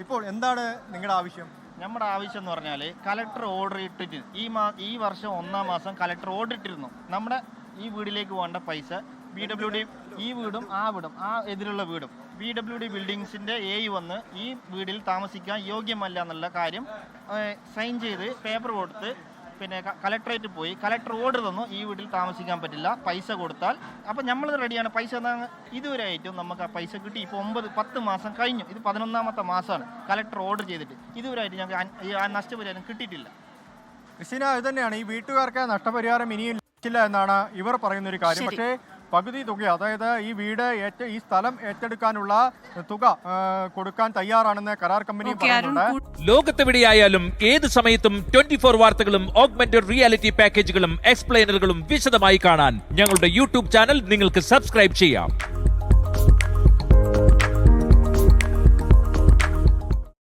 ഇപ്പോൾ എന്താണ് നിങ്ങളുടെ ആവശ്യം? നമ്മുടെ ആവശ്യം എന്ന് പറഞ്ഞാൽ കലക്ടർ ഓർഡർ ഇട്ടിട്ട് ഈ മാ ഈ വർഷം ഒന്നാം മാസം കലക്ടർ ഓർഡർ ഇട്ടിരുന്നു. നമ്മുടെ ഈ വീടിലേക്ക് വേണ്ട പൈസ ബി ഡബ്ല്യു ഡി ഈ വീടും ആ വീടും ആ എതിരുള്ള വീടും. ബി ഡബ്ല്യു ഡി ബിൽഡിങ്സിന്റെ എ വന്ന് ഈ വീടിൽ താമസിക്കാൻ യോഗ്യമല്ല എന്നുള്ള കാര്യം സൈൻ ചെയ്ത് പേപ്പർ കൊടുത്ത് പിന്നെ കലക്ടറേറ്റ് പോയി. കലക്ടർ ഓർഡർ തന്നു. ഈ വീട്ടിൽ താമസിക്കാൻ പറ്റില്ല. പൈസ കൊടുത്താൽ. അപ്പം നമ്മൾ റെഡിയാണ് പൈസ തന്നാ ഇതുവരെ ആയിട്ടും നമുക്ക് ആ പൈസ കിട്ടി. ഇപ്പോൾ ഒമ്പത് പത്ത് മാസം കഴിഞ്ഞു. ഇത് പതിനൊന്നാമത്തെ മാസമാണ് കലക്ടർ ഓർഡർ ചെയ്തിട്ട്. ഇതുവരെ ആയിട്ട് ഞങ്ങൾക്ക് ആ നഷ്ടപരിഹാരം കിട്ടിയിട്ടില്ല. ക്രിസ്റ്റീന ഇത് തന്നെയാണ്. ഈ വീട്ടുകാർക്ക് നഷ്ടപരിഹാരം ഇനിയും ലഭിച്ചില്ല എന്നാണ് ഇവർ പറയുന്ന ഒരു കാര്യം പക്ഷേ പകുതി തുക അതായത് ഈ വീട് ഏറ്റ ഈ സ്ഥലം ഏറ്റെടുക്കാനുള്ള തുക കൊടുക്കാൻ തയ്യാറാണെന്ന് കരാർ കമ്പനി പറയുന്നുണ്ട്. ലോകത്തെവിടെയായാലും ഏത് സമയത്തും ട്വന്റി ഫോർ വാർത്തകളും ഓഗ്മെന്റഡ് റിയാലിറ്റി പാക്കേജുകളും എക്സ്പ്ലെയിനറുകളും വിശദമായി കാണാൻ ഞങ്ങളുടെ യൂട്യൂബ് ചാനൽ നിങ്ങൾക്ക് സബ്സ്ക്രൈബ് ചെയ്യാം.